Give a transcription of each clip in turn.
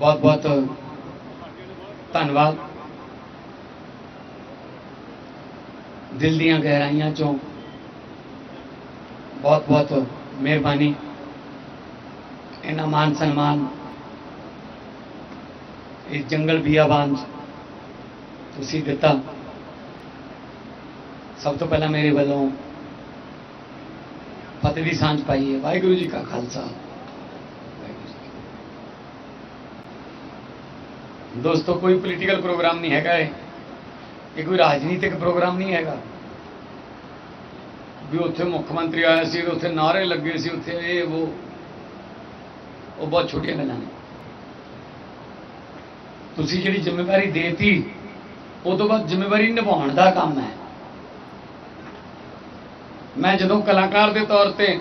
ਬਹੁਤ ਬਹੁਤ ਧੰਨਵਾਦ। ਦਿਲ ਦੀਆਂ ਗਹਿਰਾਈਆਂ ਚੋਂ ਬਹੁਤ ਬਹੁਤ ਮਿਹਰਬਾਨੀ। ਇਹਨਾਂ ਮਾਨ ਸਨਮਾਨ ਇਹ ਜੰਗਲ ਬਿਆਬਾਨ 'ਚ ਤੁਸੀਂ ਦਿੱਤਾ। ਸਭ ਤੋਂ ਪਹਿਲਾਂ ਮੇਰੇ ਵੱਲੋਂ ਫਤਿਹ ਦੀ ਸਾਂਝ ਪਾਈ ਹੈ। ਵਾਹਿਗੁਰੂ ਜੀ ਕਾ ਖਾਲਸਾ ਵਾਹਿਗੁਰੂ ਜੀ ਕੀ ਫਤਿਹ। ਦੋਸਤੋ, ਕੋਈ ਪੋਲੀਟੀਕਲ ਪ੍ਰੋਗਰਾਮ ਨਹੀਂ ਹੈਗਾ ਇਹ। ਇਹ ਕੋਈ ਰਾਜਨੀਤਿਕ ਪ੍ਰੋਗਰਾਮ ਨਹੀਂ ਹੈਗਾ। ਵੀ ਉੱਥੇ ਮੁੱਖ ਮੰਤਰੀ ਆਇਆ ਸੀ, ਉੱਥੇ ਨਾਰੇ ਲੱਗੇ ਸੀ, ਉੱਥੇ ਇਹ, ਉਹ ਉਹ ਬਹੁਤ ਛੋਟੀਆਂ ਗੱਲਾਂ ਨੇ। ਤੁਸੀਂ ਜਿਹੜੀ ਜ਼ਿੰਮੇਵਾਰੀ ਦੇਤੀ ਉਹ ਤੋਂ ਬਾਅਦ ਜ਼ਿੰਮੇਵਾਰੀ ਨਿਭਾਉਣ ਦਾ ਕੰਮ ਹੈ। ਮੈਂ ਜਦੋਂ ਕਲਾਕਾਰ ਦੇ ਤੌਰ ਤੇ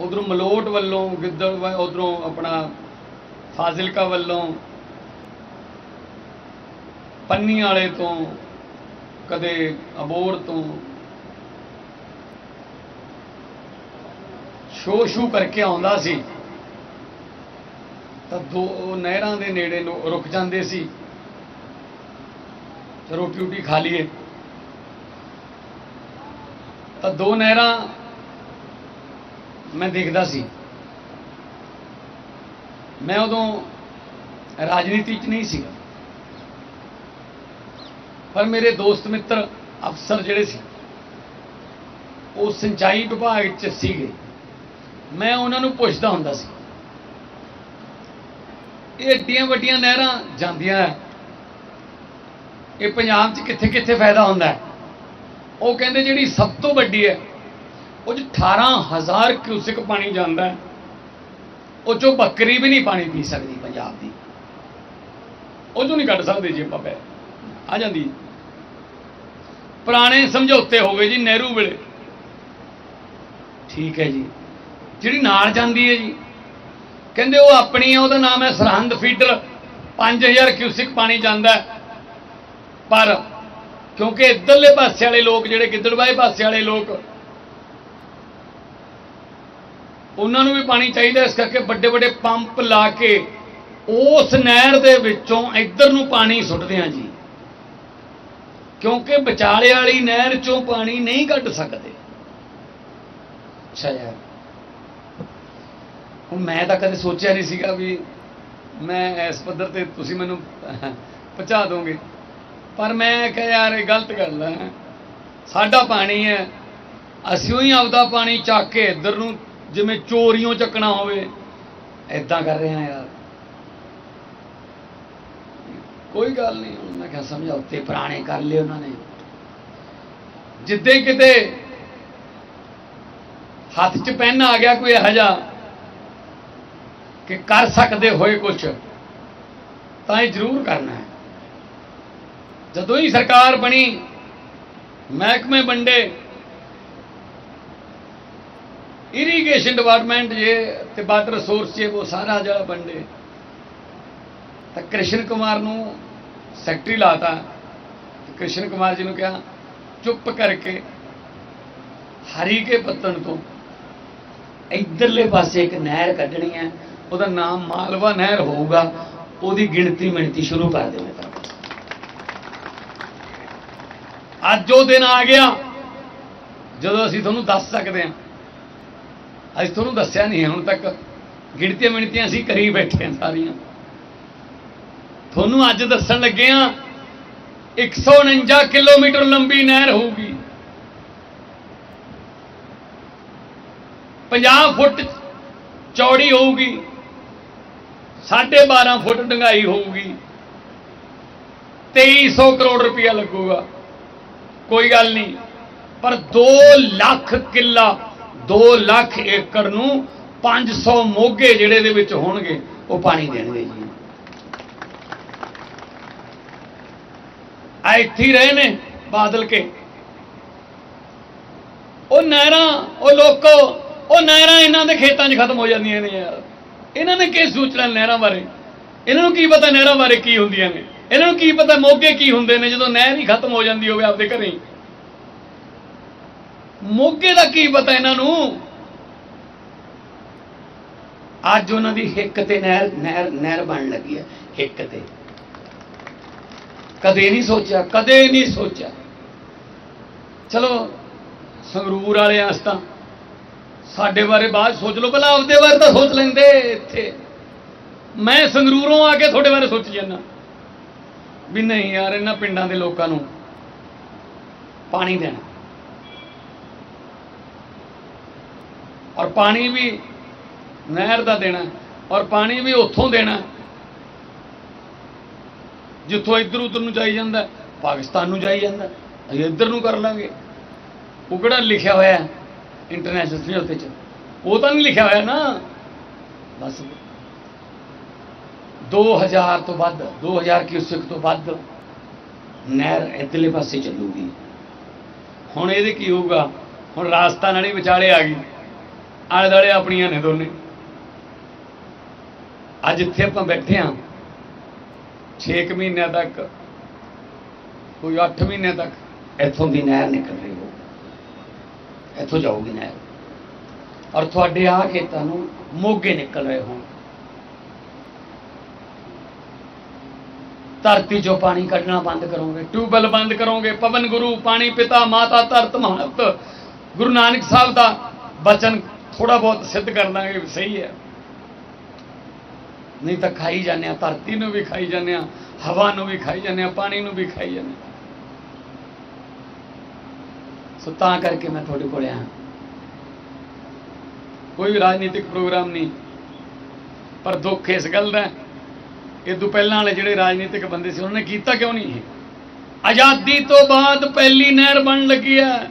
ਉਧਰੋਂ ਮਲੋਟ ਵੱਲੋਂ ਗਿੱਦੜ ਉਧਰੋਂ ਆਪਣਾ ਫਾਜ਼ਿਲਕਾ ਵੱਲੋਂ ਪੰਨੀ ਵਾਲੇ ਤੋਂ, ਕਦੇ ਅਬੋਰ ਤੋਂ ਸ਼ੋ ਸ਼ੂ ਕਰਕੇ ਆਉਂਦਾ ਸੀ, ਤਾਂ ਦੋ ਨਹਿਰਾਂ ਦੇ ਨੇੜੇ ਲੋ- ਰੁਕ ਜਾਂਦੇ ਸੀ ਰੋਟੀ ਰੋਟੀ ਖਾ ਲਈਏ। ਤਾਂ ਦੋ ਨਹਿਰਾਂ ਮੈਂ ਦੇਖਦਾ ਸੀ। ਮੈਂ ਉਦੋਂ ਰਾਜਨੀਤੀ 'ਚ ਨਹੀਂ ਸੀਗਾ। ਪਰ ਮੇਰੇ ਦੋਸਤ ਮਿੱਤਰ ਅਫਸਰ ਜਿਹੜੇ ਸੀ, ਉਹ ਸਿੰਚਾਈ ਵਿਭਾਗ 'ਚ ਸੀਗੇ। ਮੈਂ ਉਹਨਾਂ ਨੂੰ ਪੁੱਛਦਾ ਹੁੰਦਾ ਸੀ, ਇਹ ਏਡੀਆਂ ਵੱਡੀਆਂ ਨਹਿਰਾਂ ਜਾਂਦੀਆਂ ਇਹ ਪੰਜਾਬ 'ਚ ਕਿੱਥੇ ਕਿੱਥੇ ਫਾਇਦਾ ਹੁੰਦਾ ਉਹ ਕਹਿੰਦੇ ਜਿਹੜੀ ਸਭ ਤੋਂ ਵੱਡੀ ਹੈ, ਉਹ 'ਚ 18000 ਕਿਊਸਿਕ ਪਾਣੀ ਜਾਂਦਾ ਹੈ। ਉਹ ਚੋਂ ਬੱਕਰੀ ਵੀ ਨਹੀਂ ਪਾਣੀ ਪੀ ਸਕਦੀ ਪੰਜਾਬ ਦੀ। ਉਹ ਚੋਂ ਨਹੀਂ ਕੱਢ ਸਕਦੇ ਜੀ ਆਪਾਂ ਪੈ ਆ ਜਾਂਦੀ। ਹੈ। ਪੁਰਾਣੇ ਸਮਝੌਤੇ ਹੋ ਗਏ ਜੀ ਨਹਿਰੂ ਵੇਲੇ। ਠੀਕ ਹੈ ਜੀ। ਜਿਹੜੀ ਨਾਲ ਜਾਂਦੀ ਹੈ ਜੀ। ਕਹਿੰਦੇ ਉਹ ਆਪਣੀ ਹੈ, ਉਹਦਾ ਨਾਮ ਹੈ ਸਰਹੰਦ ਫੀਡਰ 5000 ਕਿਊਸਿਕ ਪਾਣੀ ਜਾਂਦਾ ਪਰ ਕਿਉਂਕਿ ਇੱਧਰਲੇ ਪਾਸੇ ਵਾਲੇ ਲੋਕ ਜਿਹੜੇ ਗਿੱਦੜਬਾਏ ਪਾਸੇ ਵਾਲੇ ਲੋਕ ਉਹਨਾਂ ਨੂੰ ਵੀ ਪਾਣੀ ਚਾਹੀਦਾ ਇਸ ਕਰਕੇ ਵੱਡੇ ਵੱਡੇ ਪੰਪ ਲਾ ਕੇ ਉਸ ਨਹਿਰ ਦੇ ਵਿੱਚੋਂ ਇੱਧਰ ਨੂੰ ਪਾਣੀ ਸੁੱਟਦੇ ਆ ਜੀ। ਕਿਉਂਕਿ ਵਿਚਾਲੇ ਵਾਲੀ ਨਹਿਰ ਚੋਂ ਪਾਣੀ ਨਹੀਂ ਕੱਢ ਸਕਦੇ। ਅੱਛਾ ਯਾਰ। ਹੁਣ ਮੈਂ ਤਾਂ ਕਦੇ ਸੋਚਿਆ ਨਹੀਂ ਸੀਗਾ ਵੀ ਮੈਂ ਇਸ ਪੱਧਰ ਤੇ ਤੁਸੀਂ ਮੈਨੂੰ ਪਹੁੰਚਾ ਦੋਗੇ। ਪਰ ਮੈਂ ਕਿਹਾ ਯਾਰ ਇਹ ਗਲਤ ਗੱਲ ਹੈ ਸਾਡਾ ਪਾਣੀ ਹੈ। ਅਸੀਂ ਹੀ ਆਪਦਾ ਪਾਣੀ ਚੱਕ ਕੇ ਇੱਧਰ ਨੂੰ ਜਿਵੇਂ ਚੋਰੀਆਂ ਚੱਕਣਾ ਹੋਵੇ। ਐਦਾਂ ਕਰ ਰਿਹਾ ਯਾਰ। ਕੋਈ ਗੱਲ ਨਹੀਂ, ਮੈਂ ਕਿਹਾ ਸਮਝੌਤੇ ਪੁਰਾਣੇ ਕਰ ਲਏ ਉਹਨਾਂ ਨੇ। ਜਿੱਦੇ ਕਿਤੇ ਹੱਥ 'ਚ ਪੈਨ ਆ ਗਿਆ ਕੋਈ ਇਹੋ ਜਿਹਾ ਕਿ ਕਰ ਸਕਦੇ ਹੋਏ ਕੁਝ ਤਾਂ ਇਹ ਜ਼ਰੂਰ ਕਰਨਾ ਹੈ। ਜਦੋਂ ਹੀ ਸਰਕਾਰ ਬਣੀ, ਮਹਿਕਮੇ ਵੰਡੇ ਇਰੀਗੇਸ਼ਨ ਡਿਪਾਰਟਮੈਂਟ ਜੇ ਤੇ ਵਾਟਰ ਰਿਸੋਰਸ ਜੇ, ਉਹ ਸਾਰਾ ਜਿਹੜਾ ਵੰਡੇ ਤਾਂ ਕ੍ਰਿਸ਼ਨ ਕੁਮਾਰ ਨੂੰ ਸੈਕਟਰੀ ਲਾਤਾ ਤੇ। ਕ੍ਰਿਸ਼ਨ ਕੁਮਾਰ ਜੀ ਨੂੰ ਕਿਹਾ, ਚੁੱਪ ਕਰਕੇ ਹਰੀ ਕੇ ਪੱਤਣ ਤੋਂ ਇਧਰਲੇ ਪਾਸੇ ਇੱਕ ਨਹਿਰ ਕੱਢਣੀ ਹੈ। ਉਹਦਾ ਨਾਮ ਮਾਲਵਾ ਨਹਿਰ ਹੋਊਗਾ। ਉਹਦੀ ਗਿਣਤੀ ਮਿਣਤੀ ਸ਼ੁਰੂ ਕਰ ਦੇਵੇ ਤਾਂ। ਅੱਜ ਉਹ ਦਿਨ ਆ ਗਿਆ। ਜਦੋਂ ਅਸੀਂ ਤੁਹਾਨੂੰ ਦੱਸ ਸਕਦੇ ਹਾਂ ਅਸੀਂ ਤੁਹਾਨੂੰ ਦੱਸਿਆ ਨਹੀਂ ਹੈ ਹੁਣ ਤੱਕ ਗਿਣਤੀਆਂ ਮਿਣਤੀਆਂ ਅਸੀਂ ਕਰੀ ਬੈਠੇ ਹਾਂ ਸਾਰੀਆਂ। ਤੁਹਾਨੂੰ ਅੱਜ ਦੱਸਣ ਲੱਗੇ ਹਾਂ 149 ਕਿਲੋਮੀਟਰ ਲੰਬੀ ਨਹਿਰ ਹੋਊਗੀ। 50 ਫੁੱਟ ਚੌੜੀ ਹੋਊਗੀ 12.5 ਫੁੱਟ ਡੰਗਾਈ ਹੋਊਗੀ 2300 ਕਰੋੜ ਰੁਪਇਆ ਲੱਗੂਗਾ। ਕੋਈ ਗੱਲ ਨਹੀਂ, ਪਰ 2 ਲੱਖ ਕਿੱਲਾ 2 ਲੱਖ ਏਕੜ ਨੂੰ 500 ਮੋਗੇ ਜਿਹੜੇ ਦੇ ਵਿੱਚ ਹੋਣਗੇ, ਉਹ ਪਾਣੀ ਦੇਣਗੇ ਜੀ। ਆ ਇੱਥੇ ਰਹੇ ਨੇ ਬਾਦਲ ਕੇ। ਉਹ ਨਹਿਰਾਂ, ਉਹ ਲੋਕੋ, ਉਹ ਨਹਿਰਾਂ ਇਹਨਾਂ ਦੇ ਖੇਤਾਂ 'ਚ ਖਤਮ ਹੋ ਜਾਂਦੀਆਂ ਨੇ ਯਾਰ। ਇਹਨਾਂ ਨੇ ਕੀ ਸੋਚਣਾ ਨਹਿਰਾਂ ਬਾਰੇ? ਇਹਨਾਂ ਨੂੰ ਕੀ ਪਤਾ ਨਹਿਰਾਂ ਬਾਰੇ ਕੀ ਹੁੰਦੀਆਂ ਨੇ? ਇਹਨਾਂ ਨੂੰ ਕੀ ਪਤਾ ਮੋਗੇ ਕੀ ਹੁੰਦੇ ਨੇ ਜਦੋਂ ਨਹਿਰ ਹੀ ਖਤਮ ਹੋ ਜਾਂਦੀ ਹੋਵੇ ਆਪਦੇ ਘਰੇ? ਮੋਗੇ ਦਾ ਕੀ ਪਤਾ ਇਹਨਾਂ ਨੂੰ? ਅੱਜ ਉਹਨਾਂ ਦੀ ਹਿੱਕ ਤੇ ਨਹਿਰ ਨਹਿਰ ਨਹਿਰ ਬਣ ਲੱਗੀ ਹੈ, ਹਿੱਕ ਤੇ। ਕਦੇ ਨਹੀਂ ਸੋਚਿਆ, ਕਦੇ ਨਹੀਂ ਸੋਚਿਆ। ਚਲੋ, ਸੰਗਰੂਰ ਵਾਲੇ ਆਸ ਤਾਂ ਸਾਡੇ ਬਾਰੇ ਬਾਅਦ ਸੋਚ ਲਓ, ਪਹਿਲਾਂ ਆਪਦੇ ਬਾਰੇ ਤਾਂ ਸੋਚ ਲੈਂਦੇ ਇੱਥੇ। ਮੈਂ ਸੰਗਰੂਰੋਂ ਆ ਕੇ ਤੁਹਾਡੇ ਬਾਰੇ ਸੋਚ ਜਾਂਦਾ। ਵੀ ਨਹੀਂ ਯਾਰ, ਇਹਨਾਂ ਪਿੰਡਾਂ ਦੇ ਲੋਕਾਂ ਨੂੰ ਪਾਣੀ ਦੇਣਾ। ਔਰ ਪਾਣੀ ਵੀ ਨਹਿਰ ਦਾ ਦੇਣਾ ਔਰ ਪਾਣੀ ਵੀ ਉੱਥੋਂ ਦੇਣਾ ਜਿੱਥੋਂ ਇੱਧਰ ਉੱਧਰ ਨੂੰ ਜਾਈ ਜਾਂਦਾ ਪਾਕਿਸਤਾਨ ਨੂੰ ਜਾਈ ਜਾਂਦਾ ਅਸੀਂ ਇੱਧਰ ਨੂੰ ਕਰ ਲਾਂਗੇ। ਉਹ ਕਿਹੜਾ ਲਿਖਿਆ ਹੋਇਆ ਇੰਟਰਨੈਸ਼ਨਲ ਸਮਝੌਤੇ 'ਚ? ਉਹ ਤਾਂ ਨਹੀਂ ਲਿਖਿਆ ਹੋਇਆ ਨਾ। ਬਸ। 2000 ਤੋਂ ਵੱਧ 2000 ਕਿਊਸਿਕ ਤੋਂ ਵੱਧ ਨਹਿਰ ਇੱਧਰਲੇ ਪਾਸੇ ਚੱਲੂਗੀ। ਹੁਣ ਇਹਦੇ ਕੀ ਹੋਊਗਾ? ਹੁਣ ਰਾਜਸਥਾਨ ਵਾਲੀ ਵਿਚਾਲੇ ਆ ਗਈ। ਆਲੇ ਦੁਆਲੇ ਆਪਣੀਆਂ ਨੇ ਦੋਨੇ। ਅੱਜ ਇੱਥੇ ਆਪਾਂ ਬੈਠੇ ਹਾਂ 6 ਮਹੀਨਿਆਂ ਤੱਕ ਕੋਈ 8 ਮਹੀਨਿਆਂ ਤੱਕ। ਇੱਥੋਂ ਦੀ ਨਹਿਰ ਨਿਕਲ ਰਹੀ ਹੋ ਇੱਥੋਂ ਜਾਊਗੀ ਨਹਿਰ। ਔਰ ਤੁਹਾਡੇ ਆ ਖੇਤਾਂ ਨੂੰ ਮੋਗੇ ਨਿਕਲ ਰਹੇ ਹੋਣ। ਧਰਤੀ ਚੋਂ ਪਾਣੀ ਕੱਢਣਾ ਬੰਦ ਕਰੋਗੇ। ਟਿਊਬਵੈਲ ਬੰਦ ਕਰੋਗੇ। ਪਵਨ ਗੁਰੂ ਪਾਣੀ ਪਿਤਾ ਮਾਤਾ ਧਰਤ ਮਹਤ। ਗੁਰੂ ਨਾਨਕ ਸਾਹਿਬ ਦਾ ਬਚਨ ਥੋੜਾ ਬਹੁਤ ਸਿੱਧ ਕਰ ਦਾਂਗੇ ਸਹੀ ਹੈ। ਨਹੀਂ ਤਾਂ ਖਾਈ ਜਾਂਦੇ ਆ ਧਰਤੀ ਨੂੰ ਵੀ ਖਾਈ ਜਾਂਦੇ ਆ ਹਵਾ ਨੂੰ ਵੀ ਖਾਈ ਜਾਂਦੇ ਆ ਪਾਣੀ ਨੂੰ ਵੀ ਖਾਈ ਜਾਂਦੇ ਆ ਸੋ ਤਾਂ ਕਰਕੇ ਮੈਂ ਤੁਹਾਡੇ ਕੋਲ ਆਇਆ। ਕੋਈ ਰਾਜਨੀਤਿਕ ਪ੍ਰੋਗਰਾਮ ਨਹੀਂ। ਪਰ ਦੁੱਖ ਇਸ ਗੱਲ ਦਾ ਇਹ ਤੋਂ ਪਹਿਲਾਂ ਵਾਲੇ ਜਿਹੜੇ ਰਾਜਨੀਤਿਕ ਬੰਦੇ ਸੀ, ਉਹਨਾਂ ਨੇ ਕੀਤਾ ਕਿਉਂ ਨਹੀਂ ਆਜ਼ਾਦੀ ਤੋਂ ਬਾਅਦ ਪਹਿਲੀ ਨਹਿਰ ਬਣ ਲੱਗੀ ਹੈ।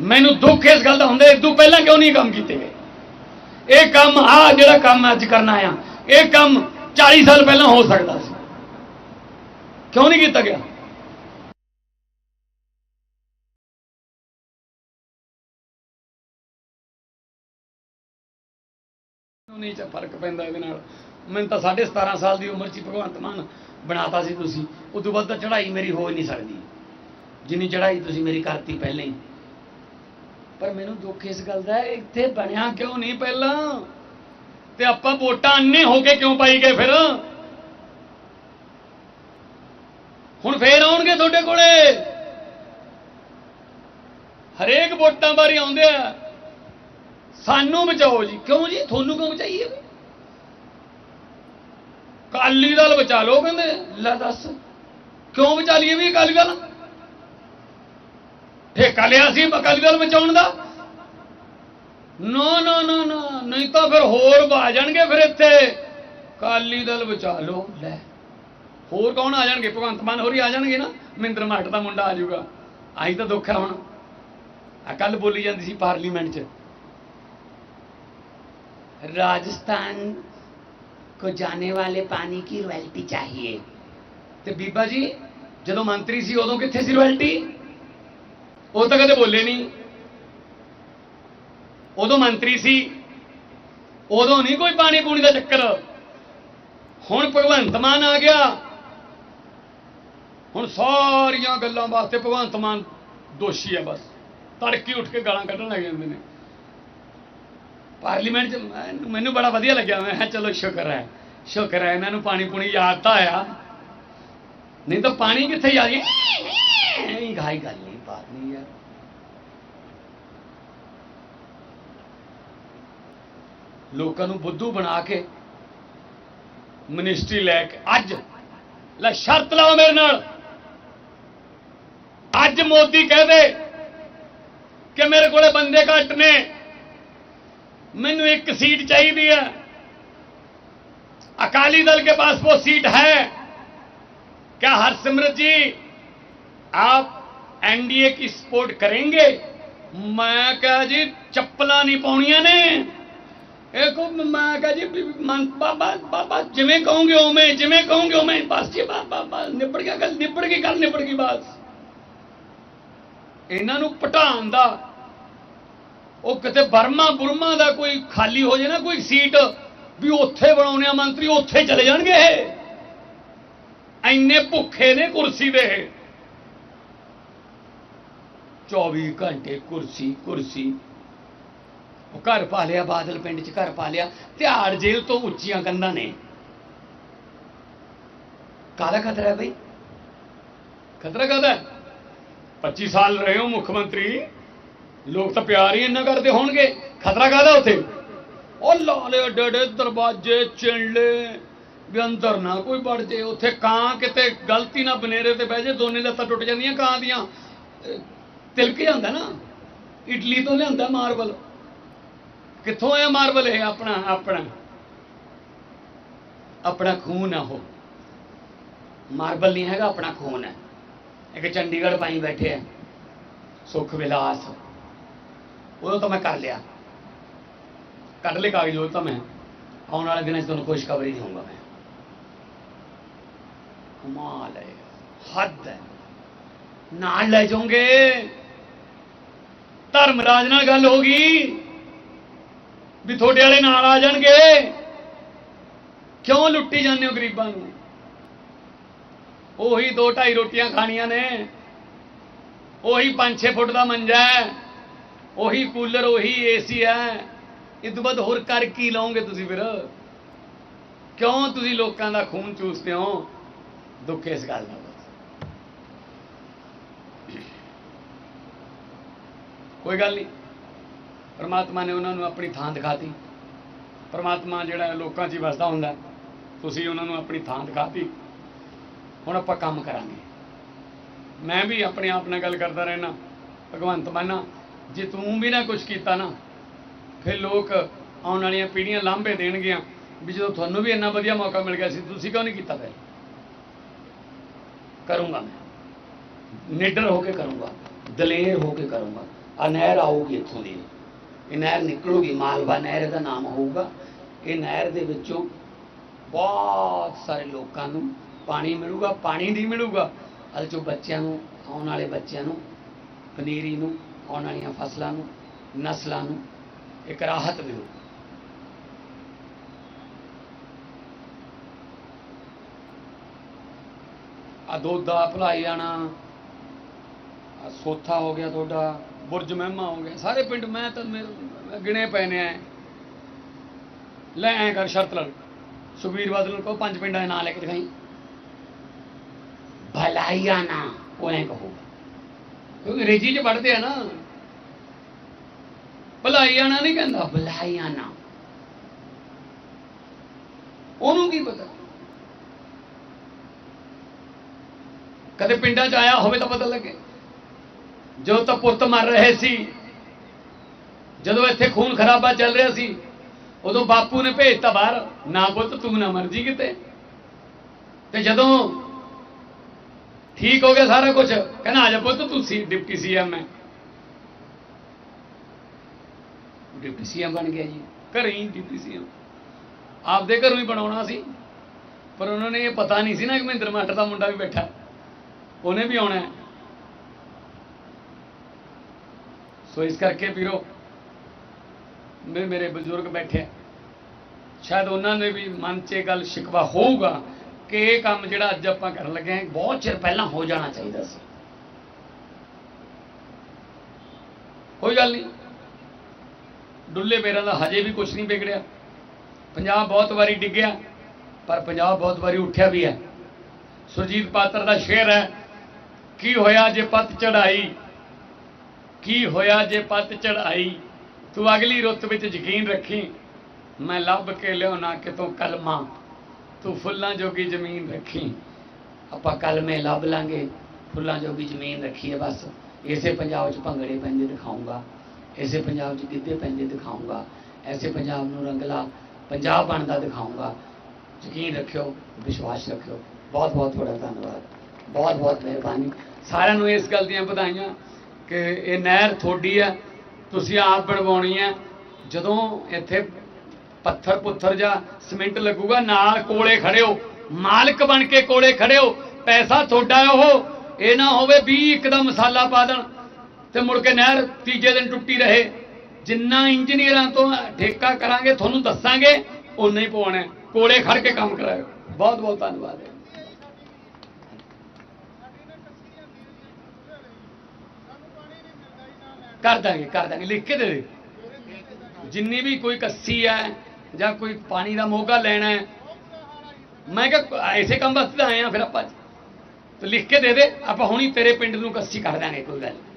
ਮੈਨੂੰ ਦੁੱਖ ਇਸ ਗੱਲ ਦਾ ਹੁੰਦਾ ਇਦੋਂ ਪਹਿਲਾਂ ਕਿਉਂ ਨਹੀਂ ਕੰਮ ਕੀਤੇ? ਗਏ ਇਹ ਕੰਮ ਆ ਜਿਹੜਾ ਕੰਮ ਅੱਜ ਕਰਨਾ ਆ। ਇਹ ਕੰਮ 40 ਸਾਲ ਪਹਿਲਾਂ ਹੋ ਸਕਦਾ ਸੀ। ਕਿਉਂ ਨਹੀਂ ਕੀਤਾ ਗਿਆ? ਨਹੀਂ ਚ ਫ਼ਰਕ ਪੈਂਦਾ ਇਹਦੇ ਨਾਲ? ਮੈਨੂੰ ਤਾਂ 17.5 ਸਾਲ ਦੀ ਉਮਰ 'ਚ ਹੀ ਭਗਵੰਤ ਮਾਨ ਬਣਾਤਾ ਸੀ ਤੁਸੀਂ। ਉਸ ਤੋਂ ਬਾਅਦ ਤਾਂ ਚੜ੍ਹਾਈ ਮੇਰੀ ਹੋ ਹੀ ਨਹੀਂ ਸਕਦੀ। ਜਿੰਨੀ ਚੜ੍ਹਾਈ ਤੁਸੀਂ ਮੇਰੀ ਕਰਤੀ ਪਹਿਲਾਂ ਹੀ। ਪਰ ਮੈਨੂੰ ਦੁੱਖ ਇਸ ਗੱਲ ਦਾ ਇੱਥੇ ਬਣਿਆ ਕਿਉਂ ਨਹੀਂ ਪਹਿਲਾਂ? ਤੇ ਆਪਾਂ ਵੋਟਾਂ ਅੰਨੇ ਹੋ ਕੇ ਕਿਉਂ ਪਾਈ ਗਏ ਫਿਰ? ਹੁਣ ਫੇਰ ਆਉਣਗੇ ਤੁਹਾਡੇ ਕੋਲੇ? ਹਰੇਕ ਵੋਟਾਂ ਬਾਰੇ ਆਉਂਦੇ ਆ। ਸਾਨੂੰ ਬਚਾਓ ਜੀ। ਕਿਉਂ ਜੀ? ਤੁਹਾਨੂੰ ਕਿਉਂ ਬਚਾਈਏ ਕਾਲੀ ਦਲ ਬਚਾ ਲਓ ਕਹਿੰਦੇ। ਲੈ ਦੱਸ। ਕਿਉਂ ਬਚਾ ਲਈਏ ਵੀ ਅਕਾਲੀ ਦਲ? ਠੇਕਾ ਲਿਆ ਸੀ ਅਕਾਲੀ ਦਲ ਬਚਾਉਣ ਦਾ? ਨੋ ਨੋ ਨੋ ਨਹੀਂ ਤਾਂ ਫਿਰ ਹੋਰ ਆ ਜਾਣਗੇ ਫਿਰ ਇੱਥੇ। ਅਕਾਲੀ ਦਲ ਬਚਾ ਲੋ ਲੈ। ਹੋਰ ਕੌਣ ਆ ਜਾਣਗੇ? ਭਗਵੰਤ ਮਾਨ ਹੋਰੀ ਆ ਜਾਣਗੇ ਨਾ? ਮਹਿੰਦਰ ਮਾਟ ਦਾ ਮੁੰਡਾ ਆ ਜਾਊਗਾ। ਆਈ ਤਾਂ ਦੁੱਖ ਹੈ ਹੁਣ। ਆ ਕੱਲ ਬੋਲੀ ਜਾਂਦੀ ਸੀ ਪਾਰਲੀਮੈਂਟ 'ਚ। ਰਾਜਸਥਾਨ ਕੋ ਜਾਣੇ ਵਾਲੇ ਪਾਣੀ की रॉयल्टी ਚਾਹੀਏ? ਤੇ ਬੀਬਾ ਜੀ, ਜਦੋਂ ਮੰਤਰੀ ਸੀ ਉਦੋਂ ਕਿੱਥੇ ਸੀ रॉयल्टी ਉਹ ਤਾਂ ਕਦੇ ਬੋਲੇ ਨਹੀਂ। ਉਦੋਂ ਮੰਤਰੀ ਸੀ। ਉਦੋਂ ਨਹੀਂ ਕੋਈ ਪਾਣੀ ਪੂਣੀ ਦਾ ਚੱਕਰ। ਹੁਣ ਭਗਵੰਤ ਮਾਨ ਆ ਗਿਆ। ਹੁਣ ਸਾਰੀਆਂ ਗੱਲਾਂ ਵਾਸਤੇ ਭਗਵੰਤ ਮਾਨ ਦੋਸ਼ੀ ਹੈ ਬਸ। ਤੜਕੀ ਉੱਠ ਕੇ ਗਾਲਾਂ ਕੱਢਣ ਲੱਗ ਜਾਂਦੇ ਨੇ। ਪਾਰਲੀਮੈਂਟ ਚ ਮੈਨੂੰ- ਬੜਾ ਵਧੀਆ ਲੱਗਿਆ। ਮੈਂ ਚਲੋ ਸ਼ੁਕਰ ਹੈ। ਸ਼ੁਕਰ ਹੈ ਇਹਨਾਂ ਨੂੰ ਪਾਣੀ ਪੂਣੀ ਯਾਦ ਤਾਂ ਆਇਆ। ਨਹੀਂ ਤਾਂ ਪਾਣੀ ਕਿੱਥੇ ਯਾਦ ਹੈ ਨਹੀਂ ਗਾਈ ਗੱਲ ਨਹੀਂ ਬਾਤ ਨਹੀਂ ਯਾਰ ਲੋਕਾਂ ਨੂੰ ਬੁੱਧੂ ਬਣਾ ਕੇ ਮਿਨਿਸਟਰੀ ਲੈ ਕੇ ਅੱਜ ਲੈ ਸ਼ਰਤ ਲਾਓ ਮੇਰੇ ਨਾਲ ਅੱਜ ਮੋਦੀ ਕਹਦੇ ਕਿ ਮੇਰੇ ਕੋਲੇ ਬੰਦੇ ਘੱਟ ਨੇ ਮੈਨੂੰ ਇੱਕ ਸੀਟ ਚਾਹੀਦੀ ਹੈ अकाली दल के पास वो सीट है क्या हरसिमरत जी आप एनडीए की सपोर्ट करेंगे मैं कहा जी ਚੱਪਲਾਂ ਨਹੀਂ ਪਾਉਣੀਆਂ ਨੇ ਇਹ ਕੋ ਮੈਂ ਕਹਾ ਜੀ ਵੀ ਮਨ ਬਾਬਾ ਬਾਬਾ ਜਿਵੇਂ ਕਹੋਗੇ ਉਵੇਂ ਜਿਵੇਂ ਕਹੋਗੇ ਉਵੇਂ ਬਸ ਜੀ ਬਾਬਾ ਬਸ ਨਿਬੜ ਗਿਆ ਗੱਲ ਨਿਬੜ ਗਈ ਗੱਲ ਨਿਬੜ ਗਈ ਬਸ ਇਹਨਾਂ ਨੂੰ ਪਟਾਉਣ ਦਾ ਉਹ ਕਿਤੇ ਬਰਮਾ ਬੁਰਮਾ ਦਾ ਕੋਈ ਖਾਲੀ ਹੋ ਜੇ ਨਾ ਕੋਈ ਸੀਟ ਵੀ ਉੱਥੇ ਬਣਾਉਣੇ ਆ ਮੰਤਰੀ ਉੱਥੇ ਚਲੇ ਜਾਣਗੇ ਇਹ ਐਨੇ ਭੁੱਖੇ ਨੇ ਕੁਰਸੀ ਦੇ ਇਹ। 24 ਘੰਟੇ ਕੁਰਸੀ ਕੁਰਸੀ। ਉਹ ਘਰ ਪਾ ਲਿਆ, ਬਾਦਲ ਪਿੰਡ 'ਚ ਘਰ ਪਾ ਲਿਆ। ਤਿਹਾੜ ਜੇਲ੍ਹ ਤੋਂ ਉੱਚੀਆਂ ਕੰਧਾਂ ਨੇ। ਕਾਹਦਾ ਖਤਰਾ ਹੈ ਬਈ? ਖਤਰਾ ਕਾਹਦਾ? ਹੈ? 25 ਸਾਲ ਰਹੇ ਹੋ ਮੁੱਖ ਮੰਤਰੀ। ਲੋਕ ਤਾਂ ਪਿਆਰ ਹੀ ਇੰਨਾ ਕਰਦੇ ਹੋਣਗੇ। ਖਤਰਾ ਕਾਹਦਾ ਉੱਥੇ? ਉਹ ਲਾਲੇ ਡੇਡੇ ਦਰਵਾਜ਼ੇ ਚਿੰਲੇ ਵੀ ਅੰਦਰ ਨਾ ਕੋਈ ਵੜ ਜੇ। ਉੱਥੇ ਕਾਂ ਕਿਤੇ ਗਲਤੀ ਨਾਲ ਬਨੇਰੇ ਤੇ ਬਹਿ ਜੇ, ਦੋਨੇ ਲੱਤਾਂ ਟੁੱਟ ਜਾਂਦੀਆਂ ਕਾਂ ਦੀਆਂ। ਤਿਲਕ ਜਾਂਦਾ ਨਾ, ਇਟਲੀ ਤੋਂ ਲਿਆਂਦਾ ਮਾਰਬਲ। ਕਿੱਥੋਂ ਆਇਆ ਮਾਰਬਲ ਇਹ ਆਪਣਾ ਆਪਣਾ? ਆਪਣਾ ਖੂਨ ਆ ਉਹ। ਮਾਰਬਲ ਨਹੀਂ ਹੈਗਾ, ਆਪਣਾ ਖੂਨ ਹੈ। ਇੱਕ ਚੰਡੀਗੜ੍ਹ ਪਾਈ ਬੈਠੇ ਆ। ਸੁਖ ਵਿਲਾਸ। ਉਹ ਤਾਂ ਮੈਂ ਕਰ ਲਿਆ। ਕੱਢ ਲੈ ਕਾਗਜ਼, ਉਹ ਤਾਂ ਮੈਂ ਆਉਣ ਵਾਲੇ ਦਿਨਾਂ 'ਚ ਤੁਹਾਨੂੰ ਖੁਸ਼ਖਬਰੀ ਦੇਵਾਂਗਾ ਮੈਂ। ਕਮਾਲ ਹੈ। ਹੱਦ ਹੈ। ਨਾਲ ਲੈ ਜਾਓਗੇ। ਧਰਮਰਾਜ ਨਾਲ ਗੱਲ ਹੋ ਗਈ ਵੀ ਤੁਹਾਡੇ ਵਾਲੇ ਨਾਲ ਆ ਜਾਣਗੇ। ਕਿਉਂ ਲੁੱਟੀ ਜਾਂਦੇ ਹੋ ਗਰੀਬਾਂ ਨੂੰ? ਉਹੀ ਦੋ ਢਾਈ ਰੋਟੀਆਂ ਖਾਣੀਆਂ ਨੇ। ਉਹੀ 5-6 ਫੁੱਟ ਦਾ ਮੰਜਾ ਹੈ। ਉਹੀ ਕੂਲਰ, ਉਹੀ ਏਸੀ ਹੈ। ਇਹ ਤੋਂ ਬਾਅਦ ਹੋਰ ਕਰ ਕੀ ਲਓਗੇ ਤੁਸੀਂ ਫਿਰ? ਕਿਉਂ ਤੁਸੀਂ ਲੋਕਾਂ ਦਾ ਖੂਨ ਚੂਸਦੇ ਹੋ? ਦੁੱਖ ਇਸ ਗੱਲ ਦਾ ਬਸ ਕੋਈ ਗੱਲ ਨਹੀਂ। ਪਰਮਾਤਮਾ ਨੇ ਉਹਨਾਂ ਨੂੰ ਆਪਣੀ ਥਾਂ ਦਿਖਾਤੀ। ਪਰਮਾਤਮਾ ਜਿਹੜਾ ਲੋਕਾਂ 'ਚ ਹੀ ਵਸਦਾ ਹੁੰਦਾ ਤੁਸੀਂ ਉਹਨਾਂ ਨੂੰ ਆਪਣੀ ਥਾਂ ਦਿਖਾਤੀ। ਹੁਣ ਆਪਾਂ ਕੰਮ ਕਰਾਂਗੇ। ਮੈਂ ਵੀ ਆਪਣੇ ਆਪ ਨਾਲ ਗੱਲ ਕਰਦਾ ਰਹਿਣਾ ਭਗਵੰਤ ਮਾਨਾ, ਜੇ ਤੂੰ ਵੀ ਨਾ ਕੁਝ ਕੀਤਾ ਨਾ, ਫਿਰ ਲੋਕ ਆਉਣ ਵਾਲੀਆਂ ਪੀੜ੍ਹੀਆਂ ਲਾਂਭੇ ਦੇਣਗੀਆਂ ਵੀ ਜਦੋਂ ਤੁਹਾਨੂੰ ਵੀ ਇੰਨਾ ਵਧੀਆ ਮੌਕਾ ਮਿਲ ਗਿਆ ਸੀ, ਤੁਸੀਂ ਕਿਉਂ ਨਹੀਂ ਕੀਤਾ ਫਿਰ? ਕਰੂੰਗਾ ਮੈਂ। ਨਿਡਰ ਹੋ ਕੇ ਕਰੂੰਗਾ। ਦਲੇਰ ਹੋ ਕੇ ਕਰੂੰਗਾ। ਆ ਨਹਿਰ ਆਊਗੀ ਇੱਥੋਂ ਦੀ। ਇਹ ਨਹਿਰ ਨਿਕਲੂਗੀ, ਮਾਲਵਾ ਨਹਿਰ ਦਾ ਨਾਮ ਹੋਊਗਾ। ਇਹ ਨਹਿਰ ਦੇ ਵਿੱਚੋਂ ਬਹੁਤ ਸਾਰੇ ਲੋਕਾਂ ਨੂੰ ਪਾਣੀ ਮਿਲੂਗਾ, ਪਾਣੀ ਨਹੀਂ ਮਿਲੂਗਾ। ਅਲ ਚੋਂ ਬੱਚਿਆਂ ਨੂੰ, ਆਉਣ ਵਾਲੇ ਬੱਚਿਆਂ ਨੂੰ, ਪਨੀਰੀ ਨੂੰ, ਆਉਣ ਵਾਲੀਆਂ ਫਸਲਾਂ ਨੂੰ, ਨਸਲਾਂ ਨੂੰ ਇੱਕ ਰਾਹਤ ਮਿਲੂ। ਆ ਦੁੱਧ ਦਾ ਭਲਾਈ ਜਾਣਾ ਸੋਥਾ ਹੋ ਗਿਆ ਤੁਹਾਡਾ ਬੁਰਜ ਮਹਿਮਾ ਹੋ ਗਿਆ ਸਾਰੇ ਪਿੰਡ ਮੈਂ ਤਾਂ ਗਿਣੇ ਪਏ ਨੇ ਐ। ਲੈ ਐ ਕਰ ਸ਼ਰਤ ਲੜ ਸੁਖਬੀਰ ਬਾਦਲ ਨੂੰ ਕਹੋ ਪੰਜ ਪਿੰਡਾਂ ਦੇ ਨਾਂ ਲੈ ਕੇ ਦਿਖਾਈ। ਭਲਾਈਆ ਨਾ ਉਹ ਐ ਕਹੋ। ਕਿਉਂਕਿ ਰੇਜੀ ਚ ਪੜਦੇ ਆ ਨਾ। ਭਲਾਈਆ ਨਾ ਨਹੀਂ ਕਹਿੰਦਾ। ਭਲਾਈਆ ਨਾ। ਉਹਨੂੰ ਕੀ ਪਤਾ? ਕਦੇ ਪਿੰਡਾਂ 'ਚ ਆਇਆ ਹੋਵੇ ਤਾਂ ਪਤਾ ਲੱਗੇ। ਜਦੋਂ ਤਾਂ ਪੁੱਤ ਮਰ ਰਹੇ ਸੀ, ਜਦੋਂ ਇੱਥੇ ਖੂਨ ਖਰਾਬਾ ਚੱਲ ਰਿਹਾ ਸੀ, ਉਦੋਂ ਬਾਪੂ ਨੇ ਭੇਜਤਾ ਬਾਹਰ, ਨਾ ਪੁੱਤ, ਤੂੰ ਨਾ ਮਰ ਜੀ ਕਿਤੇ। ਤੇ ਜਦੋਂ ਠੀਕ ਹੋ ਗਿਆ ਸਾਰਾ ਕੁਝ ਕਹਿੰਦਾ, ਆ ਜਾ ਪੁੱਤ, ਤੂੰ ਸੀ, ਡਿਪਟੀ ਸੀਐਮ ਹੈ। ਡਿਪਟੀ ਸੀਐਮ ਬਣ ਗਿਆ ਜੀ, ਘਰੇ ਹੀ ਡਿਪਟੀ ਸੀਐਮ। ਆਪਦੇ ਘਰੋਂ ਹੀ ਬਣਾਉਣਾ ਸੀ, ਪਰ ਉਹਨਾਂ ਨੇ ਇਹ ਪਤਾ ਨਹੀਂ ਸੀ ਨਾ ਕਿ ਮਹਿੰਦਰ ਮਾਟਰ ਦਾ ਮੁੰਡਾ ਵੀ ਬੈਠਾ। ਉਹਨੇ ਵੀ ਆਉਣਾ ਹੈ। ਸੋ ਇਸ ਕਰਕੇ ਵੀਰੋ, ਮੇ ਮੇਰੇ ਬਜ਼ੁਰਗ ਬੈਠੇ ਸ਼ਾਇਦ ਉਹਨਾਂ ਨੇ ਵੀ ਮਨ 'ਚ ਇਹ ਗੱਲ ਸ਼ਿਕਵਾ ਹੋਊਗਾ ਕਿ ਇਹ ਕੰਮ ਜਿਹੜਾ ਅੱਜ ਆਪਾਂ ਕਰਨ ਲੱਗੇ ਹਾਂ, ਬਹੁਤ ਚਿਰ ਪਹਿਲਾਂ ਹੋ ਜਾਣਾ ਚਾਹੀਦਾ ਸੀ। ਕੋਈ ਗੱਲ ਨਹੀਂ। ਡੁੱਲੇ ਬੇਰਾਂ ਦਾ ਹਜੇ ਵੀ ਕੁਝ ਨਹੀਂ ਵਿਗੜਿਆ। ਪੰਜਾਬ ਬਹੁਤ ਵਾਰੀ ਡਿੱਗਿਆ, ਪਰ ਪੰਜਾਬ ਬਹੁਤ ਵਾਰੀ ਉੱਠਿਆ ਵੀ ਹੈ। ਸੁਰਜੀਤ ਪਾਤਰ ਦਾ ਸ਼ੇਰ ਹੈ, ਕੀ ਹੋਇਆ ਜੇ ਪਤ ਚੜਾਈ ਕੀ ਹੋਇਆ ਜੇ ਪੱਤ ਚੜਾਈ ਤੂੰ ਅਗਲੀ ਰੁੱਤ ਵਿੱਚ ਯਕੀਨ ਰੱਖੀ। ਮੈਂ ਲੱਭ ਕੇ ਲਿਆਉਣਾ ਕਿਤੋਂ ਕਲਮਾ। ਤੂੰ ਫੁੱਲਾਂ ਜੋਗੀ ਜ਼ਮੀਨ ਰੱਖੀ। ਆਪਾਂ ਕਲਮੇ ਲੱਭ ਲਾਂਗੇ। ਫੁੱਲਾਂ ਜੋਗੀ ਜ਼ਮੀਨ ਰੱਖੀ ਹੈ ਬਸ। ਇਸੇ ਪੰਜਾਬ 'ਚ ਭੰਗੜੇ ਪੈਂਦੇ ਦਿਖਾਊਂਗਾ। ਇਸੇ ਪੰਜਾਬ 'ਚ ਗਿੱਧੇ ਪੈਂਦੇ ਦਿਖਾਊਂਗਾ। ਐਸੇ ਪੰਜਾਬ ਨੂੰ ਰੰਗਲਾ ਪੰਜਾਬ ਬਣਦਾ ਦਿਖਾਊਂਗਾ। ਯਕੀਨ ਰੱਖਿਓ, ਵਿਸ਼ਵਾਸ ਰੱਖਿਓ। ਬਹੁਤ ਬਹੁਤ ਤੁਹਾਡਾ ਧੰਨਵਾਦ। ਬਹੁਤ ਬਹੁਤ ਮਿਹਰਬਾਨੀ। ਸਾਰਿਆਂ ਨੂੰ ਇਸ ਗੱਲ ਦੀਆਂ ਵਧਾਈਆਂ। ਕਿ ਇਹ ਨਹਿਰ ਤੁਹਾਡੀ ਹੈ ਤੁਸੀਂ ਆਪ ਬਣਵਾਉਣੀ ਹੈ ਜਦੋਂ ਇੱਥੇ ਪੱਥਰ ਪੁੱਥਰ ਜਾਂ ਸਿਮੈਂਟ ਲੱਗੂਗਾ, ਨਾਲ ਕੋਲੇ ਖੜਿਓ, ਮਾਲਕ ਬਣ ਕੇ ਕੋਲੇ ਖੜਿਓ, ਪੈਸਾ ਤੁਹਾਡਾ ਉਹ, ਇਹ ਨਾ ਹੋਵੇ ਵੀ ਇੱਕਦਮ ਮਸਾਲਾ ਪਾ ਦੇਣ ਤੇ ਮੁੜ ਕੇ ਨਹਿਰ ਤੀਜੇ ਦਿਨ ਟੁੱਟੀ ਰਹੇ। ਜਿੰਨਾ ਇੰਜੀਨੀਅਰਾਂ ਤੋਂ ਠੇਕਾ ਕਰਾਂਗੇ, ਤੁਹਾਨੂੰ ਦੱਸਾਂਗੇ ਉਨਾ ਹੀ ਪਵਾਉਣਾ ਕੋਲੇ ਖੜ ਕੇ ਕੰਮ ਕਰਾਇਓ। ਬਹੁਤ ਬਹੁਤ ਧੰਨਵਾਦ ਹੈ ਕਰ ਦਾਂਗੇ ਕਰ ਦਾਂਗੇ। ਲਿਖ ਕੇ ਦੇ ਦੇ। ਜਿੰਨੀ ਵੀ ਕੋਈ ਕੱਸੀ ਹੈ ਜਾਂ ਕੋਈ ਪਾਣੀ ਦਾ ਮੋਗਾ ਲੈਣਾ ਹੈ, ਮੈਂ ਕਿਹਾ, ਐਸੇ ਕੰਮ ਵਾਸਤੇ ਤਾਂ ਆਏ ਆ ਫਿਰ ਆਪਾਂ। ਤੇ ਲਿਖ ਕੇ ਦੇ ਦੇ, ਆਪਾਂ ਹੁਣੀ ਤੇਰੇ ਪਿੰਡ ਨੂੰ ਕੱਸੀ ਕਰ ਦਾਂਗੇ ਕੋਈ ਗੱਲ ਨਹੀਂ।